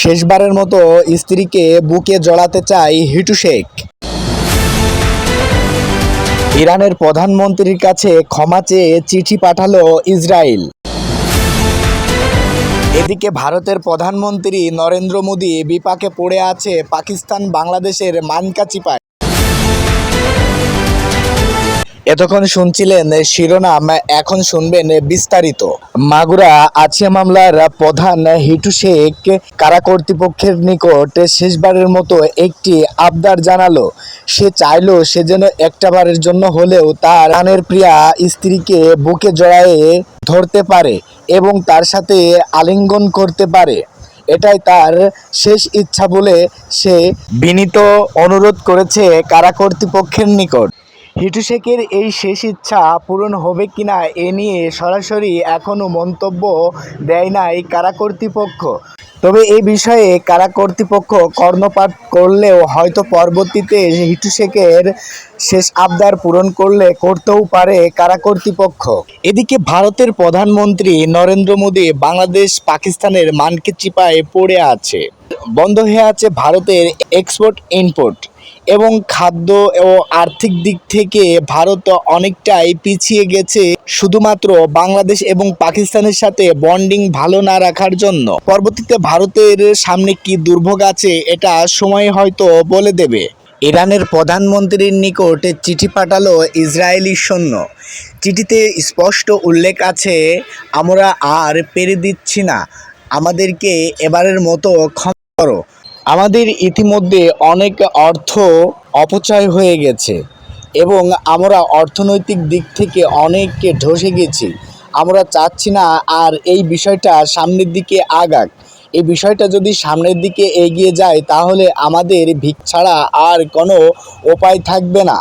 শেষবারের মতো স্ত্রীকে বুকে জড়াতে চাই হিটু শেখ। ইরানের প্রধানমন্ত্রীর কাছে ক্ষমা চেয়ে চিঠি পাঠালো ইসরায়েল। এদিকে ভারতের প্রধানমন্ত্রী নরেন্দ্র মোদী বিপাকে পড়ে আছে পাকিস্তান বাংলাদেশের মানকাচিপায় এতক্ষণ শুনছিলেন শিরোনাম, এখন শুনবেন বিস্তারিত। মাগুরা আছিয়া মামলার প্রধান হিটু শেখ কারা কর্তৃপক্ষের নিকট শেষবারের মতো একটি আবদার জানালো। সে চাইলো সে যেন একটাবারের জন্য হলেও তার প্রাণের প্রিয়া স্ত্রীকে বুকে জড়ায়ে ধরতে পারে এবং তার সাথে আলিঙ্গন করতে পারে। এটাই তার শেষ ইচ্ছা বলে সে বিনীত অনুরোধ করেছে কারা কর্তৃপক্ষের নিকট। হিটু শেখের এই শেষ ইচ্ছা পূরণ হবে কিনা এ নিয়ে সরাসরি এখনও মন্তব্য দেয় নাই কারা কর্তৃপক্ষ। তবে এই বিষয়ে কারা কর্তৃপক্ষ কর্ণপাত করলেও হয়তো পরবর্তীতে হিটু শেখের শেষ আবদার পূরণ করলে করতেও পারে কারা কর্তৃপক্ষ। এদিকে ভারতের প্রধানমন্ত্রী নরেন্দ্র মোদী বাংলাদেশ পাকিস্তানের মানকে চিপায় পড়ে আছে। বন্ধ হয়ে আছে ভারতের এক্সপোর্ট ইম্পোর্ট এবং খাদ্য ও আর্থিক দিক থেকে ভারত অনেকটাই পিছিয়ে গেছে শুধুমাত্র বাংলাদেশ এবং পাকিস্তানের সাথে বন্ডিং ভালো না রাখার জন্য। পরবর্তীতে ভারতের সামনে কি দুর্ভোগ আছে এটা সময় হয়তো বলে দেবে। ইরানের প্রধানমন্ত্রীর নিকট চিঠি পাঠালো ইসরায়েলি সৈন্য। চিঠিতে স্পষ্ট উল্লেখ আছে, আমরা আর পেরে দিচ্ছি না। আমাদেরকে এবারের মতো ক্ষমা করো। আমাদের ইতিমধ্যে অনেক অর্থ অপচয় হয়ে গেছে এবং আমরা অর্থনৈতিক দিক থেকে অনেককে ধসে গেছি। আমরা চাচ্ছি না আর এই বিষয়টা সামনের দিকে আগাক। এই বিষয়টা যদি সামনের দিকে এগিয়ে যায়, তাহলে আমাদের ভিক ছাড়া আর কোনো উপায় থাকবে না।